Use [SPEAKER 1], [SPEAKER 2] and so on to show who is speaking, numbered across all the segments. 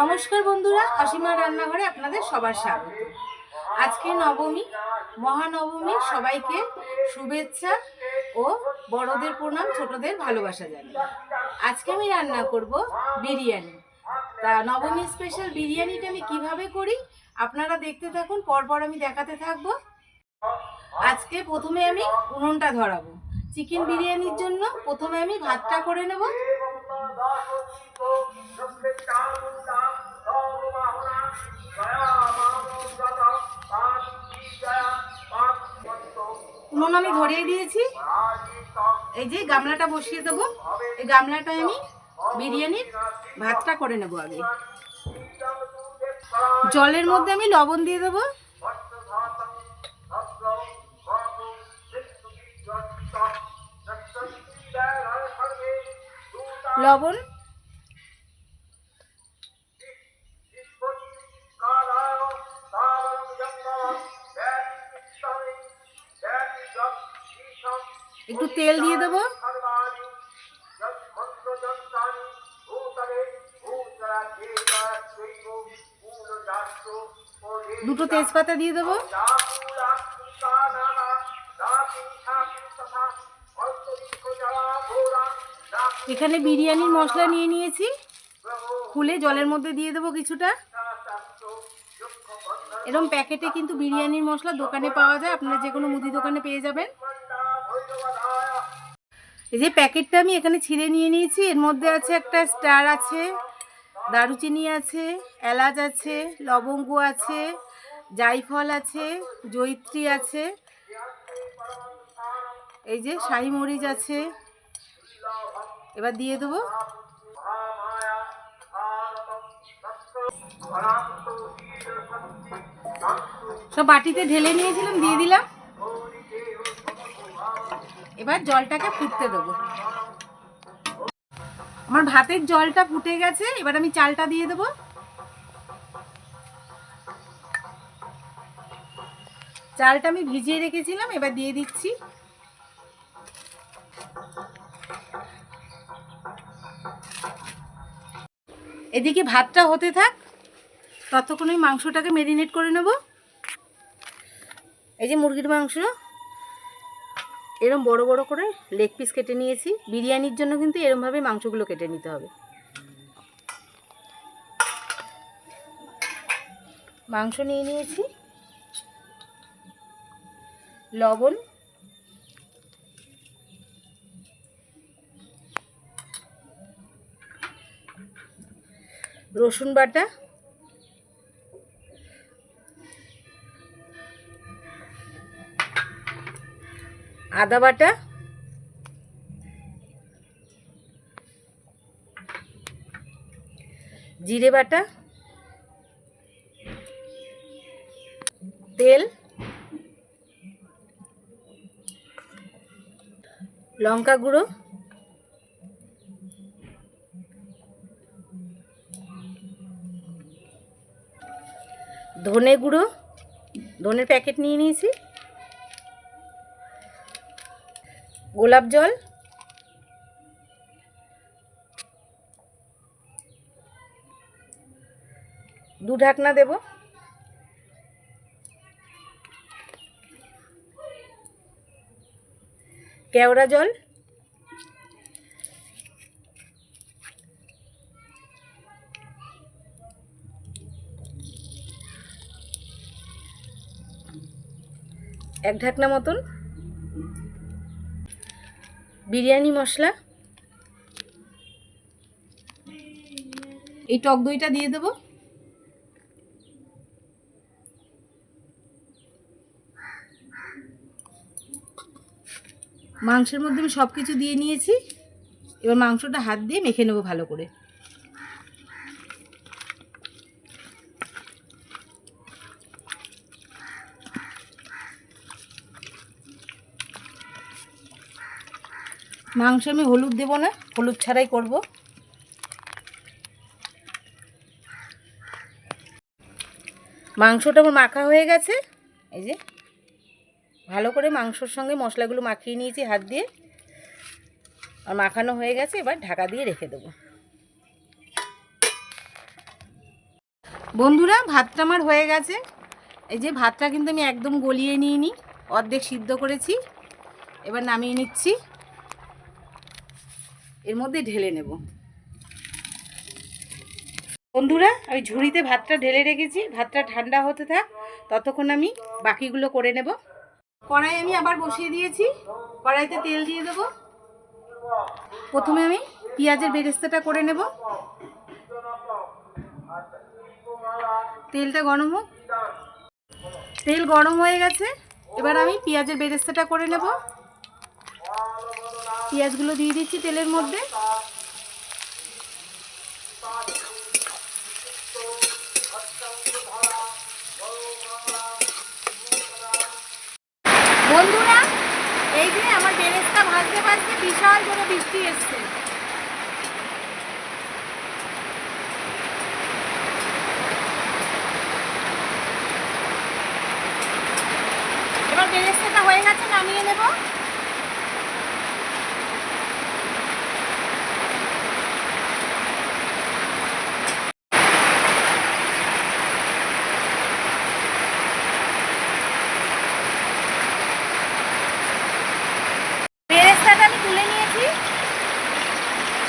[SPEAKER 1] নমস্কার বন্ধুরা, অসীমা রান্নাঘরে আপনাদের সবার স্বাগত। আজকে নবমী, মহানবমী, সবাইকে শুভেচ্ছা ও বড়দের প্রণাম, ছোটদের ভালোবাসা জানাই আজকে আমি রান্না করব বিরিয়ানি। তা নবমী স্পেশাল বিরিয়ানিটা আমি কীভাবে করি, আপনারা দেখতে থাকুন, পরপর আমি দেখাতে থাকব। আজকে প্রথমে আমি উনুনটা ধরাবো। চিকেন বিরিয়ানির জন্য প্রথমে আমি ভাতটা করে নেব। উনুন আমি ধরিয়ে দিয়েছি। এই যে গামলাটা বসিয়ে দেবো। এই গামলাটায় আমি বিরিয়ানির ভাতটা করে নেব আগে। জলের মধ্যে আমি লবণ দিয়ে দেবো। একটু তেল দিয়ে দেবো। দুটো তেজপাতা দিয়ে দেবো। এখানে বিরিয়ানির মশলা নিয়ে নিয়েছি। খুলে জলের মধ্যে দিয়ে দেবো কিছুটা। এরকম প্যাকেটে কিন্তু বিরিয়ানির মশলা দোকানে পাওয়া যায়। আপনারা যে কোনো মুদি দোকানে পেয়ে যাবেন। এই যে প্যাকেটটা আমি এখানে ছিঁড়ে নিয়ে নিয়েছি। এর মধ্যে আছে একটা স্টার আছে, দারুচিনি আছে, এলাচ আছে, লবঙ্গ আছে জাইফল আছে জৈত্রী আছে, এই যে শাহি মরিচ আছে। এবার দিয়ে দেবো। সব বাটিতে ঢেলে নিয়েছিলাম, দিয়ে দিলাম। এবার জলটাকে ফুটতে দেবো। আমার ভাতের জলটা ফুটে গেছে, এবার আমি চালটা দিয়ে দেবো। চালটা আমি ভিজিয়ে রেখেছিলাম, এবার দিয়ে দিচ্ছি। এদিকে ভাতটা হতে থাক, ততক্ষণ ওই মাংসটাকে মেরিনেট করে নেব। এই যে মুরগির মাংস এরম বড় বড় করে লেগ পিস কেটে নিয়েছি। বিরিয়ানির জন্য কিন্তু এরমভাবে মাংসগুলো কেটে নিতে হবে। মাংস নিয়ে নিয়েছি। লবণ। রসুন বাটা। আদা বাটা জিরে বাটা তেল লঙ্কা গুঁড়ো ধনে গুঁড়ো ধনের প্যাকেট নিয়ে নিয়েছি। গোলাপ জল। দু ঢাকনা দেব। কেওড়া জল। এক ঢাকনা মতন। বিরিয়ানি মশলা। এই টক দইটা দিয়ে দেব। মাংসের মধ্যে আমি সব কিছু দিয়ে নিয়েছি। এবার মাংসটা হাত দিয়ে মেখে নেব ভালো করে। মাংস আমি হলুদ দেবো না, হলুদ ছাড়াই করব। মাংসটা আমার মাখা হয়ে গেছে। এই যে, ভালো করে মাংসর সঙ্গে মশলাগুলো মাখিয়ে নিয়েছি হাত দিয়ে। আর মাখানো হয়ে গেছে, এবার ঢাকা দিয়ে রেখে দেবো। বন্ধুরা, ভাতটা আমার হয়ে গেছে। এই যে, ভাতটা কিন্তু আমি একদম গলিয়ে নিয়ে নিই অর্ধেক সিদ্ধ করেছি। এবার নামিয়ে নিচ্ছি। এর মধ্যে ঢেলে নেব। বন্ধুরা, আমি ঝুড়িতে ভাতটা ঢেলে রেখেছি। ভাতটা ঠান্ডা হতে থাক, ততক্ষণ আমি বাকিগুলো করে নেব। কড়াই আমি আবার বসিয়ে দিয়েছি। কড়াইতে তেল দিয়ে দেবো। প্রথমে আমি পেঁয়াজের বেরেস্তাটা করে নেব। তেলটা গরম হোক। তেল গরম হয়ে গেছে। এবার আমি পেঁয়াজের বেরেস্তাটা করে নেব। পেঁয়াজগুলো দিয়ে দিচ্ছি তেলের মধ্যে। বন্ধুরা, এই যে আমার বেরেস্তা ভাজতে ভাজতে বিশাল বড় বৃষ্টি এসছে। এবার বেরেস্তাটা হয়ে গেছে, নামিয়ে নেব বেরেস্তাটা আমি তুলে নিয়েছি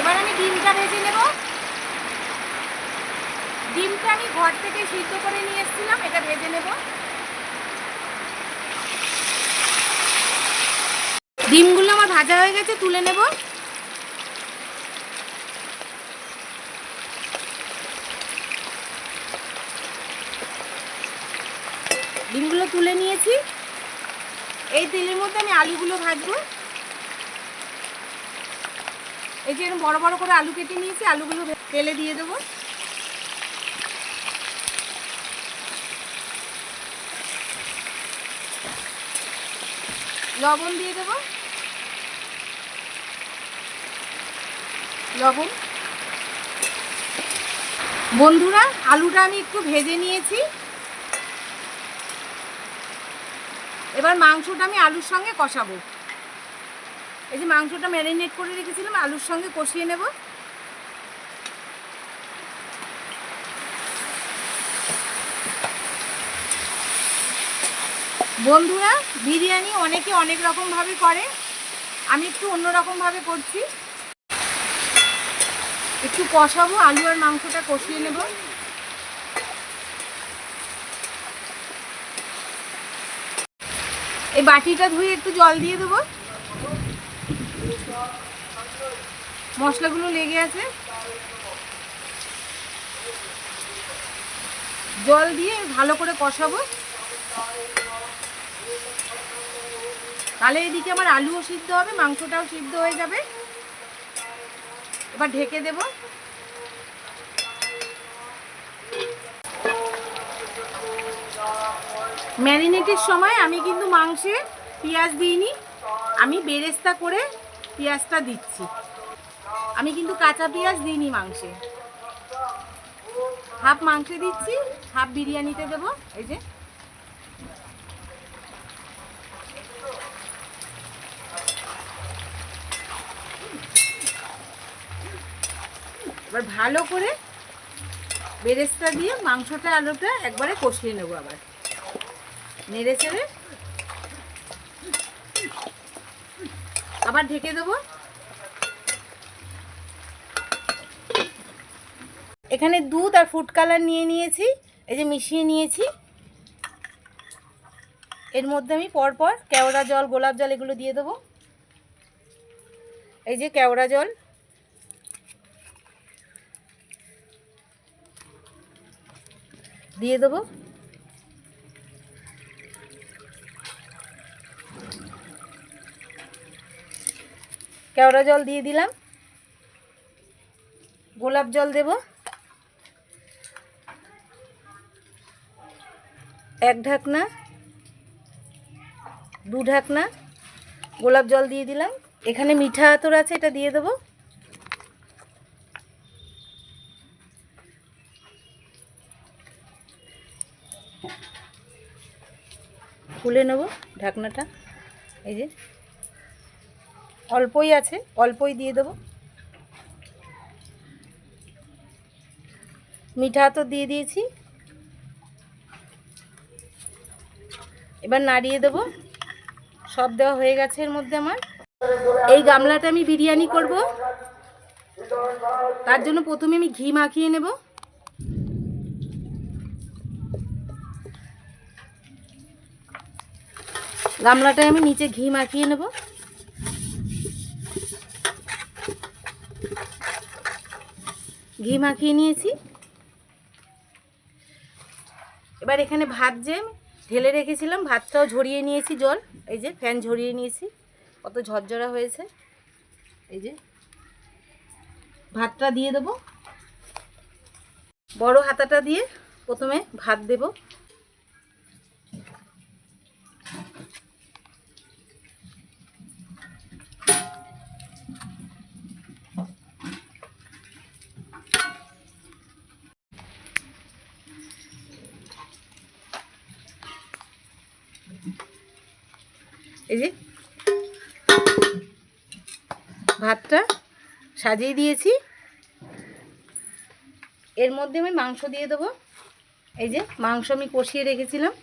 [SPEAKER 1] এবার আমি ডিমটা ভেজে নেব ডিমটা আমি ঘর থেকে সিদ্ধ করে নিয়ে এসেছিলাম, এটা ভেজে নেব। ডিমগুলো আমার ভাজা হয়ে গেছে, তুলে নেব। ডিমগুলো তুলে নিয়েছি। এই তেলের মধ্যে আমি আলুগুলো ভাজবো। এই যে বড় বড় করে আলু কেটে নিয়েছি, আলুগুলো তেলে দিয়ে দেবো। লবণ দিয়ে দেব। লবণ। বন্ধুরা, আলুটা আমি একটু ভেজে নিয়েছি। এবার মাংসটা আমি আলুর সঙ্গে কষাবো। এই যে মাংসটা ম্যারিনেট করে রেখেছিলাম, আলুর সঙ্গে কষিয়ে নেব। বন্ধুরা, বিরিয়ানি অনেকে অনেক রকমভাবে করে। আমি একটু অন্যরকমভাবে করছি। একটু কষাবো, আলু আর মাংসটা কষিয়ে নেব। এই বাটিটা ধুয়ে একটু জল দিয়ে দেবো। মশলাগুলো লেগে আছে। জল দিয়ে ভালো করে কষাবো। তাহলে এদিকে আমার আলুও সিদ্ধ হবে, মাংসটাও সিদ্ধ হয়ে যাবে। এবার ঢেকে দেব। ম্যারিনেটের সময় আমি কিন্তু মাংসে পেঁয়াজ দিইনি, আমি বেরেস্তা করে পেঁয়াজটা দিচ্ছি। আমি কিন্তু কাঁচা পেঁয়াজ দিইনি মাংসে। হাফ মাংসে দিচ্ছি, হাফ বিরিয়ানিতে দেবো, এই যে। এবার ভালো করে বেরেস্তা দিয়ে মাংসটা, আলুটা একবারে কষিয়ে নেব আবার। নেড়ে চেড়ে। আবার ঢেকে দেবো। এখানে দুধ আর ফুড কালার নিয়ে নিয়েছি, এই যে মিশিয়ে নিয়েছি। এর মধ্যে আমি পরপর কেওড়া জল, গোলাপ জল এগুলো দিয়ে দেবো। এই যে কেওড়া জল। দিয়ে দেবো। কেওড়া জল দিয়ে দিলাম। গোলাপ জল দেব। এক ঢাকনা, দু ঢাকনা গোলাপ জল দিয়ে দিলাম। এখানে মিঠা আতর আছে, এটা দিয়ে দেবো। খুলে নেব ঢাকনাটা। এই যে। অল্পই আছে, অল্পই দিয়ে দেবো। মিঠা তো দিয়ে দিয়েছি। এবার নাড়িয়ে দেব। সব দেওয়া হয়ে গেছে এর মধ্যে আমার। এই গামলাটা আমি বিরিয়ানি করব। তার জন্য প্রথমে আমি ঘি মাখিয়ে নেব। গামলাটায় আমি নিচে ঘি মাখিয়ে নেব। ঘি মাখিয়ে নিয়েছি। এবার এখানে ভাত যে ঢেলে রেখেছিলাম, ভাতটাও ঝরিয়ে নিয়েছি জল। এই যে ফ্যান ঝরিয়ে নিয়েছি, কত ঝরঝরা হয়েছে। এই যে ভাতটা দিয়ে দেবো। বড় হাতাটা দিয়ে প্রথমে ভাত দেব এই যে ভাতটা সাজিয়ে দিয়েছি। এর মধ্যে আমি মাংস দিয়ে দেবো। এই যে মাংস আমি কষিয়ে রেখেছিলাম।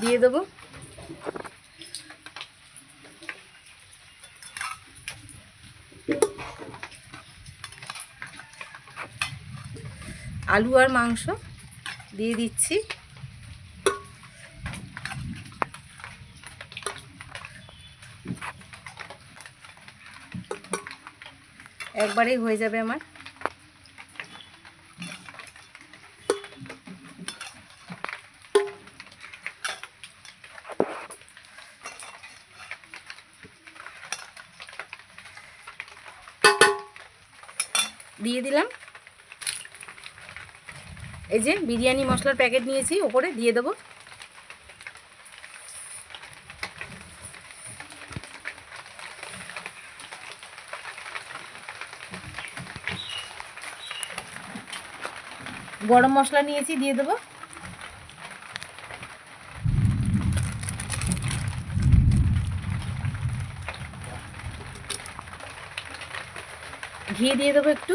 [SPEAKER 1] দিয়ে দেবো। আলু আর মাংস দিয়ে দিচ্ছি। একবারেই হয়ে যাবে আমার। দিয়ে দিলাম। এই যে বিরিয়ানি মশলার প্যাকেট নিয়েছি, ওপরে দিয়ে দেবো। গরম মশলা নিয়েছি, দিয়ে দেবো। ঘি দিয়ে দেবো একটু।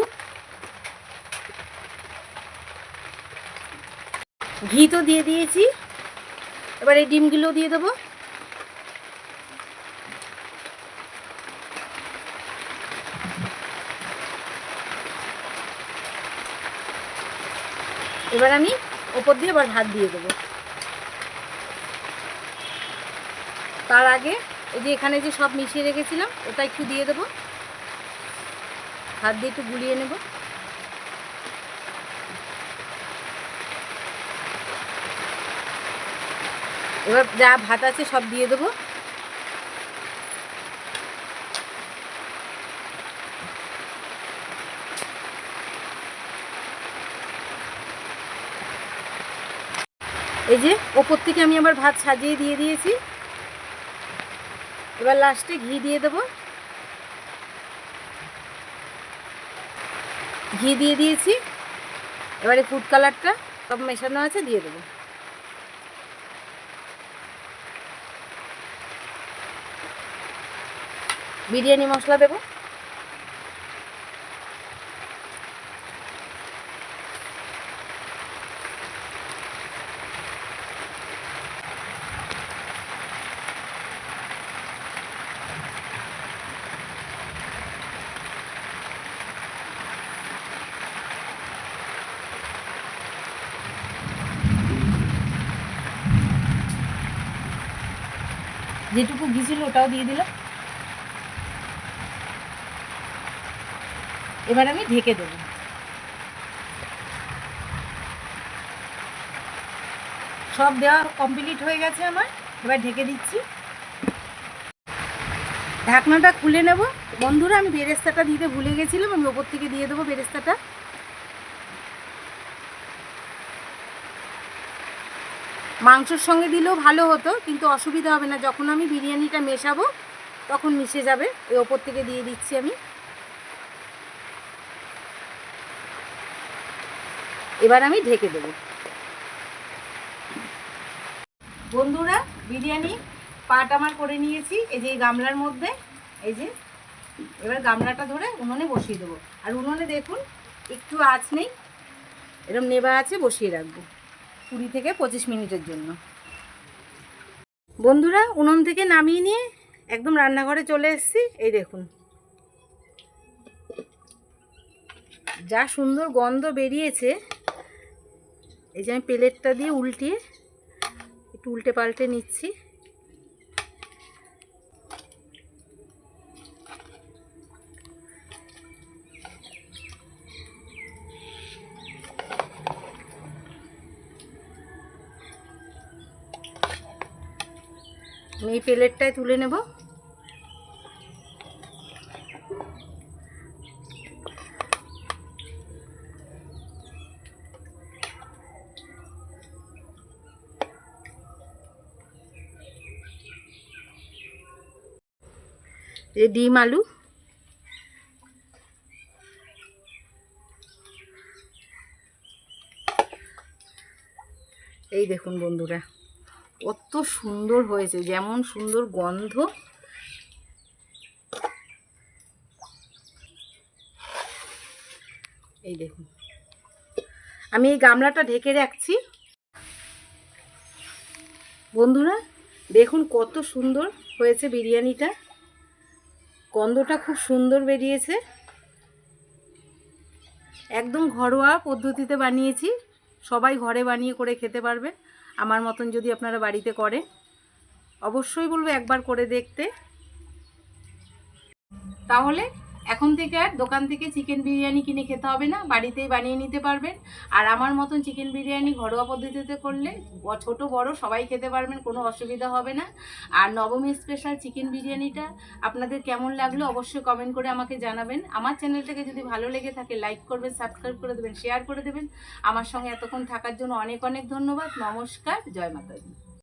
[SPEAKER 1] ঘি তো দিয়ে দিয়েছি। এবার এই ডিমগুলো দিয়ে দেবো। এবার আমি ওপর দিয়ে আবার ভাত দিয়ে দেবো। তার আগে এই যে এখানে যে সব মিশিয়ে রেখেছিলাম, ওটা একটু দিয়ে দেবো। হাত দিয়ে একটু গুলিয়ে নেব। এবার যা ভাত আছে সব দিয়ে দেবো। এই যে, ওপর থেকে আমি আবার ভাত সাজিয়ে দিয়ে দিয়েছি। এবার লাস্টে ঘি দিয়ে দেবো। ঘি দিয়ে দিয়েছি। এবারে ফুড কালারটা সব মেশানো আছে, দিয়ে দেবো। বিরিয়ানি মশলা দেবো। যেটুকু ঘি ছিল ওটাও দিয়ে দিলাম। এবার আমি ঢেকে দেবো। সব দেওয়া কমপ্লিট হয়ে গেছে আমার। এবার ঢেকে দিচ্ছি। ঢাকনাটা খুলে নেব। বন্ধুরা, আমি বেরেস্তাটা দিতে ভুলে গেছিলাম, আমি ওপর থেকে দিয়ে দেবো বেরেস্তাটা। মাংসর সঙ্গে দিলেও ভালো হতো, কিন্তু অসুবিধা হবে না। যখন আমি বিরিয়ানিটা মেশাবো, তখন মিশে যাবে। এই ওপর থেকে দিয়ে দিচ্ছি আমি। এবার আমি ঢেকে দেবো। বন্ধুরা, বিরিয়ানি পাট আমার করে নিয়েছি। এই যে এই গামলার মধ্যে, এই যে, এবার গামলাটা ধরে উনুনে বসিয়ে দেবো। আর উনুনে দেখুন, একটু আঁচ নেই। এরকম নেবা আছে, বসিয়ে রাখব। কুড়ি থেকে পঁচিশ মিনিটের জন্য। বন্ধুরা, উনুন থেকে নামিয়ে নিয়ে একদম রান্নাঘরে চলে এসেছি। এই দেখুন। যা সুন্দর গন্ধ বেরিয়েছে। এই যে আমি প্লেটটা দিয়ে উল্টিয়ে একটু উল্টে পাল্টে নিচ্ছি। আমি এই প্লেটটায় তুলে নেব। ডিম আলু। এই দেখুন বন্ধুরা। কত সুন্দর হয়েছে, যেমন সুন্দর গন্ধ। এই দেখুন। আমি এই গামলাটা ঢেকে রাখছি। বন্ধুরা, দেখুন কত সুন্দর হয়েছে বিরিয়ানিটা। গন্ধটা খুব সুন্দর বেরিয়েছে। একদম ঘরোয়া পদ্ধতিতে বানিয়েছি। সবাই ঘরে বানিয়ে করে খেতে পারবে। আমার মতন যদি আপনারা বাড়িতে করেন, অবশ্যই বলব একবার করে দেখতে। তাহলে এখন থেকে আর দোকান থেকে চিকেন বিরিয়ানি কিনে খেতে হবে না, বাড়িতেই বানিয়ে নিতে পারবেন। আর আমার মতন চিকেন বিরিয়ানি ঘরোয়া পদ্ধতিতে করলে ছোট, বড় সবাই খেতে পারবেন, কোনো অসুবিধা হবে না। আর নবমী স্পেশাল চিকেন বিরিয়ানিটা আপনাদের কেমন লাগল অবশ্যই কমেন্ট করে আমাকে জানাবেন। আমার চ্যানেলটাকে যদি ভালো লেগে থাকে লাইক করবেন সাবস্ক্রাইব করে দেবেন শেয়ার করে দেবেন। আমার সঙ্গে এতক্ষণ থাকার জন্য অনেক অনেক ধন্যবাদ। নমস্কার, জয় মাতাজি।